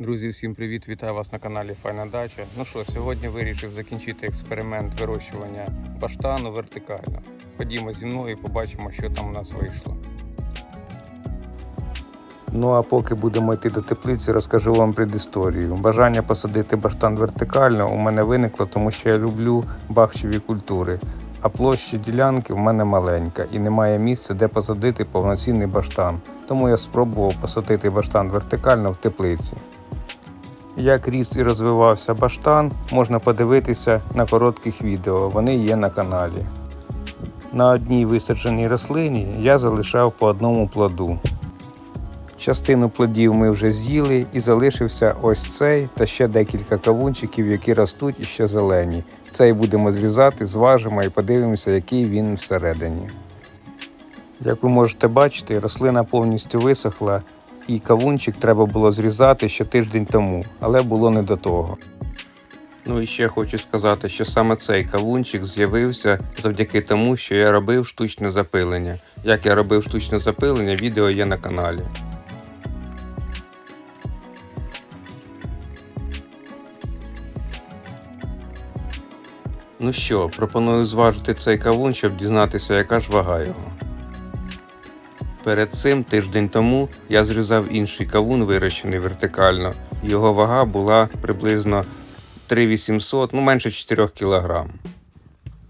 Друзі, всім привіт! Вітаю вас на каналі Файна Дача. Ну що, сьогодні вирішив закінчити експеримент вирощування баштану вертикально. Ходімо зі мною і побачимо, що там у нас вийшло. Ну а поки будемо йти до теплиці, розкажу вам предісторію. Бажання посадити баштан вертикально у мене виникло, тому що я люблю бахчеві культури. А площа ділянки в мене маленька і немає місця, де посадити повноцінний баштан. Тому я спробував посадити баштан вертикально в теплиці. Як ріс і розвивався баштан, можна подивитися на коротких відео, вони є на каналі. На одній висадженій рослині я залишав по одному плоду. Частину плодів ми вже з'їли і залишився ось цей та ще декілька кавунчиків, які ростуть і ще зелені. Цей будемо зрізати, зважимо і подивимося, який він всередині. Як ви можете бачити, рослина повністю висохла, і кавунчик треба було зрізати ще тиждень тому, але було не до того. Ну і ще хочу сказати, що саме цей кавунчик з'явився завдяки тому, що я робив штучне запилення. Як я робив штучне запилення, відео є на каналі. Ну що, пропоную зважити цей кавун, щоб дізнатися, яка ж вага його. Перед цим тиждень тому я зрізав інший кавун, вирощений вертикально. Його вага була приблизно 3800, ну менше 4 кг.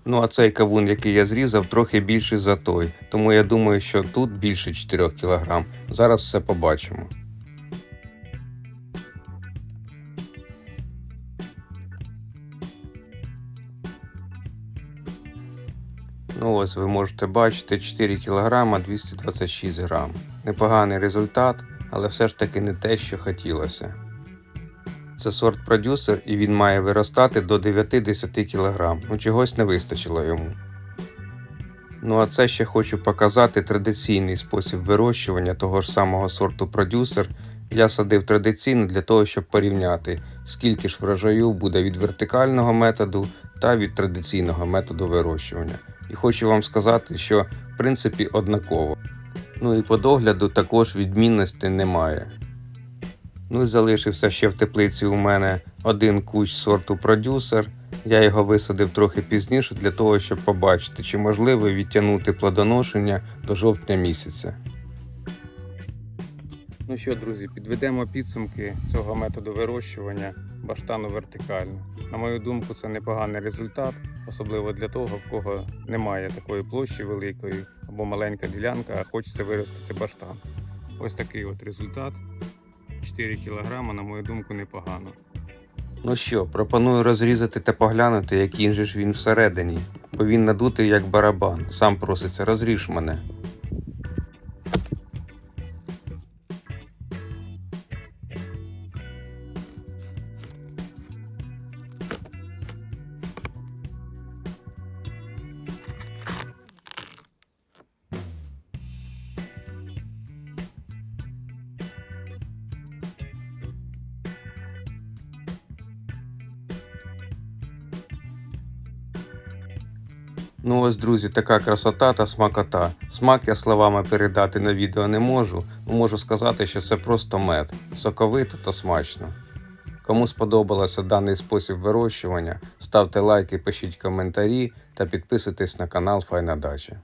Ну а цей кавун, який я зрізав, трохи більший за той. Тому я думаю, що тут більше 4 кг. Зараз все побачимо. Ну ось ви можете бачити 4 кг 226 грам. Непоганий результат, але все ж таки не те, що хотілося. Це сорт продюсер і він має виростати до 9-10 кг. Ну чогось не вистачило йому. Ну а це ще хочу показати традиційний спосіб вирощування того ж самого сорту продюсер. Я садив традиційно для того, щоб порівняти, скільки ж врожаю буде від вертикального методу та від традиційного методу вирощування. І хочу вам сказати, що в принципі однаково. Ну і по догляду також відмінностей немає. Ну і залишився ще в теплиці у мене один кущ сорту продюсер. Я його висадив трохи пізніше для того, щоб побачити, чи можливо відтягнути плодоношення до жовтня місяця. Ну що, друзі, підведемо підсумки цього методу вирощування баштану вертикально. На мою думку, це непоганий результат, особливо для того, в кого немає такої площі великої або маленька ділянка, а хочеться виростити баштан. Ось такий от результат. 4 кг, на мою думку, непогано. Ну що, пропоную розрізати та поглянути, який же ж він всередині, бо він надутий як барабан. Сам проситься, розріж мене. Ну ось, друзі, така красота та смакота. Смак я словами передати на відео не можу, але можу сказати, що це просто мед. Соковито та смачно. Кому сподобався даний спосіб вирощування, ставте лайки, пишіть коментарі та підписуйтесь на канал Файна Дача.